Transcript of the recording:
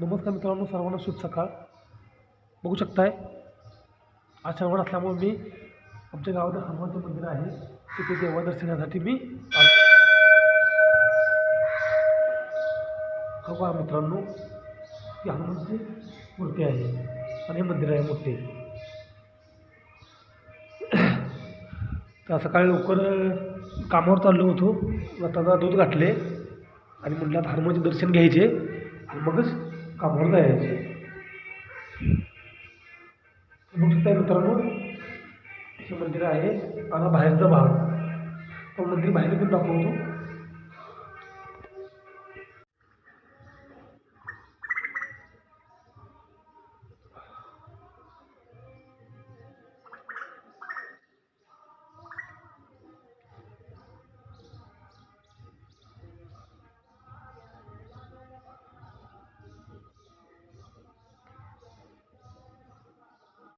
नमस्कार मित्रांनो सर्वांना शुभ सकाळ. बघू शकताय आज श्रावण असल्यामुळे मी आमच्या गावात हनुमानचं मंदिर आहे. तिथे देवा दर्शनासाठी मी आलो. हो मित्रांनो ती हनुमानची मूर्ती आहे आणि मंदिर आहे मोठे. तर सकाळी लवकर कामावर चाललो होतो. आता दूध घातले आणि म्हटलं आता हनुमानचे दर्शन घ्यायचे आणि मगच कामावर जायचे बघू शकता मित्रांनो हे मंदिर आहे. आणि बाहेरचा भाग. तो मंदिर बाहेर पण दाखवतो.